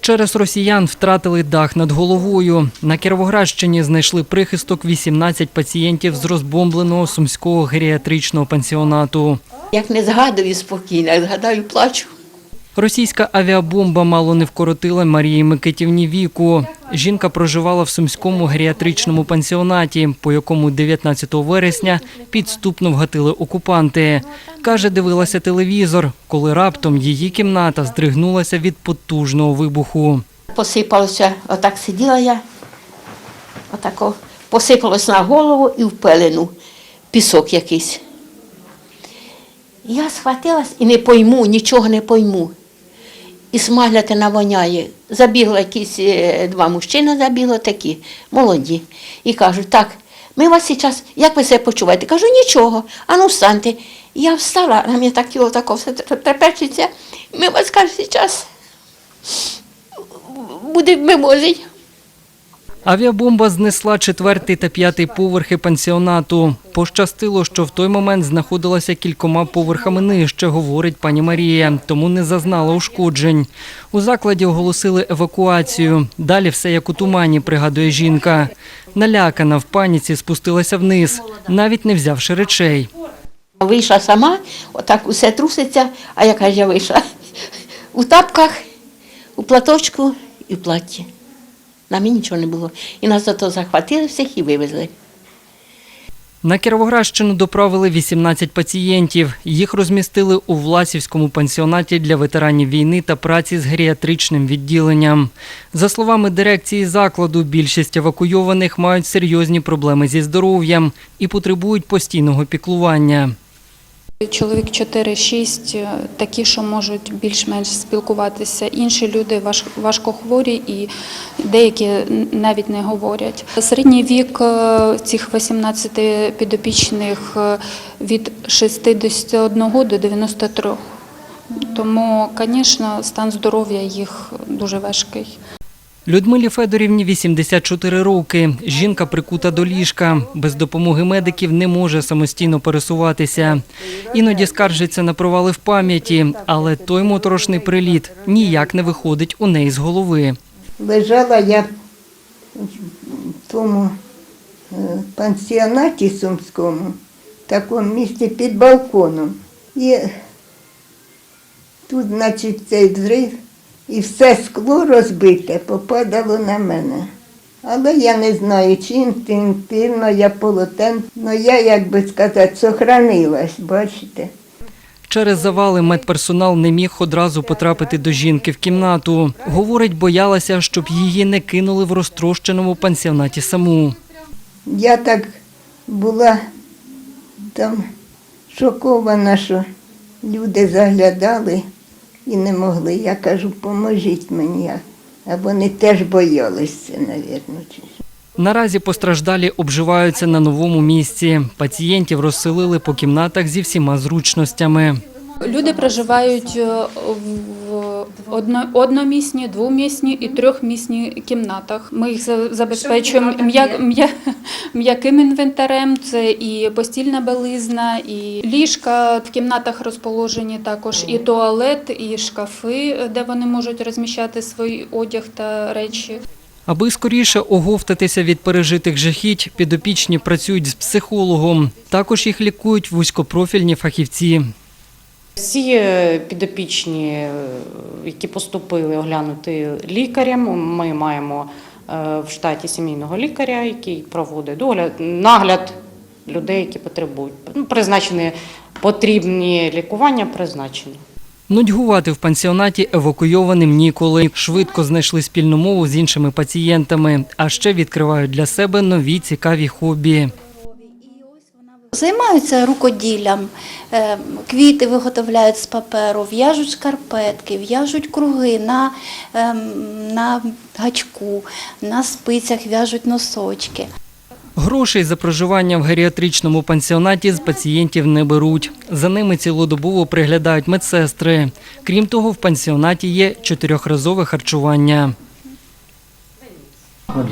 Через росіян втратили дах над головою. На Кіровоградщині знайшли прихисток 18 пацієнтів з розбомбленого сумського геріатричного пансіонату. Як не згадую спокійно, як згадаю, плачу. Російська авіабомба мало не вкоротила Марії Микитівні віку. Жінка проживала в сумському геріатричному пансіонаті, по якому 19 вересня підступно вгатили окупанти. Каже, дивилася телевізор, коли раптом її кімната здригнулася від потужного вибуху. Посипалося, отак сиділа я, отако, посипалось на голову і в пелену пісок якийсь. Я схватилась і не пойму, нічого не пойму. І смаглятина воняє. Забігли якісь е, два мужчини, забігли такі, молоді. І кажуть, так, ми вас зараз, як ви себе почуваєте? Кажу, нічого, а ну встаньте. Я встала, на мене так тіло тако все трепечеться. Ми вас каже, зараз буде мимозить. Авіабомба знесла четвертий та п'ятий поверхи пансіонату. Пощастило, що в той момент знаходилася кількома поверхами нижче, говорить пані Марія, тому не зазнала ушкоджень. У закладі оголосили евакуацію. Далі все як у тумані, пригадує жінка. Налякана в паніці спустилася вниз, навіть не взявши речей. Вийшла сама, отак усе труситься, а яка ж я вийшла? У тапках, у платочку і в платті. На мені нічого не було. І нас зато захватили всіх і вивезли. На Кіровоградщину доправили 18 пацієнтів. Їх розмістили у Власівському пансіонаті для ветеранів війни та праці з геріатричним відділенням. За словами дирекції закладу, більшість евакуйованих мають серйозні проблеми зі здоров'ям і потребують постійного піклування. Чоловік 4-6 е, такі, що можуть більш-менш спілкуватися. Інші люди важ- важкохворі і деякі навіть не говорять. Середній вік е, цих 18 підопічних е, від 61 до 93. Тому, звісно, стан здоров'я їх дуже важкий. Людмилі Федорівні 84 роки. Жінка прикута до ліжка. Без допомоги медиків не може самостійно пересуватися. Іноді скаржиться на провали в пам'яті, але той моторошний приліт ніяк не виходить у неї з голови. Лежала я в тому е, пансіонаті сумському, в такому місці під балконом. І тут, значить, цей взрив, і все скло розбите попадало на мене. Але я не знаю, чи інстинктивно я полотен, але я, як би сказати, сохранилась, бачите. Через завали медперсонал не міг одразу потрапити до жінки в кімнату. Говорить, боялася, щоб її не кинули в розтрощеному пансіонаті саму. Я так була там шокована, що люди заглядали і не могли. Я кажу, поможіть мені. А вони теж боялися, мабуть. Наразі постраждалі обживаються на новому місці. Пацієнтів розселили по кімнатах зі всіма зручностями. Люди проживають е, в одно, одномісні, двомісні і трьохмісні кімнатах. Ми їх забезпечуємо м'я- м'я- м'яким інвентарем. Це і постільна белизна, і ліжка в кімнатах розположені також, і туалет, і шкафи, де вони можуть розміщати свій одяг та речі. Аби скоріше оговтатися від пережитих жахіть, підопічні працюють з психологом. Також їх лікують вузькопрофільні фахівці. Всі е, підопічні, е, які поступили оглянути лікарем, ми маємо е, в штаті сімейного лікаря, який проводить догляд, нагляд людей, які потребують. Ну, Призначені потрібні лікування, призначені. Нудьгувати в пансіонаті евакуйованим ніколи. Швидко знайшли спільну мову з іншими пацієнтами, а ще відкривають для себе нові цікаві хобі. Займаються рукоділлям, е, квіти виготовляють з паперу, в'яжуть шкарпетки, в'яжуть круги на, ем, на гачку, на спицях в'яжуть носочки. Грошей за проживання в геріатричному пансіонаті з пацієнтів не беруть. За ними цілодобово приглядають медсестри. Крім того, в пансіонаті є чотирьохразове харчування.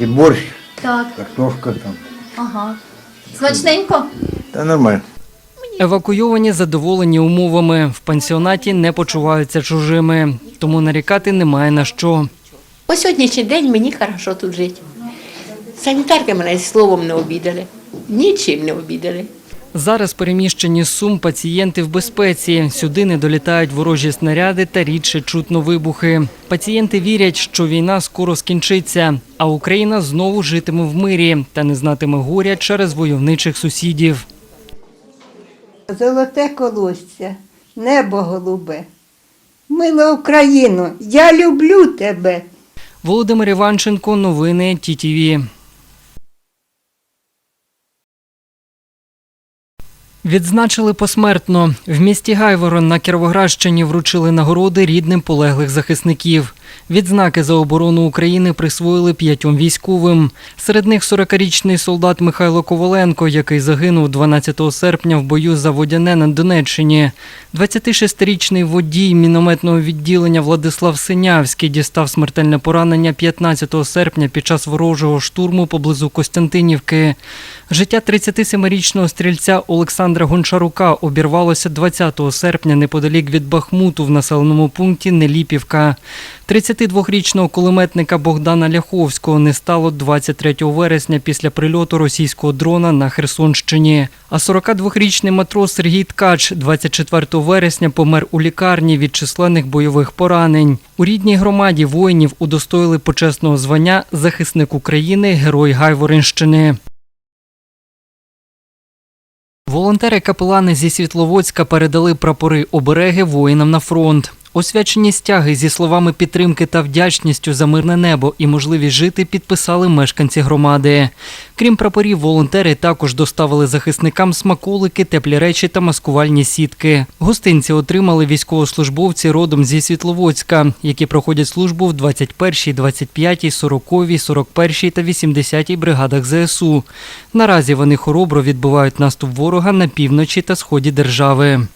Борщ, Так, картошка там. ага. Смачненько? Та нормально. Евакуйовані задоволені умовами. В пансіонаті не почуваються чужими, тому нарікати немає на що. По сьогоднішній день мені хорошо тут жити. Санітарки мене словом не обідали, нічим не обідали. Зараз переміщені з Сум пацієнти в безпеці. Сюди не долітають ворожі снаряди та рідше чутно вибухи. Пацієнти вірять, що війна скоро скінчиться, а Україна знову житиме в мирі та не знатиме горя через войовничих сусідів. Золоте колосся, небо голубе. Мила Україно, я люблю тебе. Володимир Іванченко, новини ТІТІВІ. Відзначили посмертно. В місті Гайворон на Кіровоградщині вручили нагороди рідним полеглих захисників. Відзнаки за оборону України присвоїли п'ятьом військовим. Серед них 40-річний солдат Михайло Коваленко, який загинув 12 серпня в бою за Водяне на Донеччині. 26-річний водій мінометного відділення Владислав Синявський дістав смертельне поранення 15 серпня під час ворожого штурму поблизу Костянтинівки. Життя 37-річного стрільця Олександра Гончарука обірвалося 20 серпня неподалік від Бахмуту в населеному пункті Неліпівка. 32-річного кулеметника Богдана Ляховського не стало 23 вересня після прильоту російського дрона на Херсонщині. А 42-річний матрос Сергій Ткач 24 вересня помер у лікарні від численних бойових поранень. У рідній громаді воїнів удостоїли почесного звання захисник України Герой Гайворинщини. Волонтери-капелани зі Світловодська передали прапори обереги воїнам на фронт. Освячені стяги зі словами підтримки та вдячністю за мирне небо і можливість жити підписали мешканці громади. Крім прапорів, волонтери також доставили захисникам смаколики, теплі речі та маскувальні сітки. Гостинці отримали військовослужбовці родом зі Світловодська, які проходять службу в 21-й, 25-й, 40-й, 41-й та 80-й бригадах ЗСУ. Наразі вони хоробро відбивають наступ ворога на півночі та сході держави.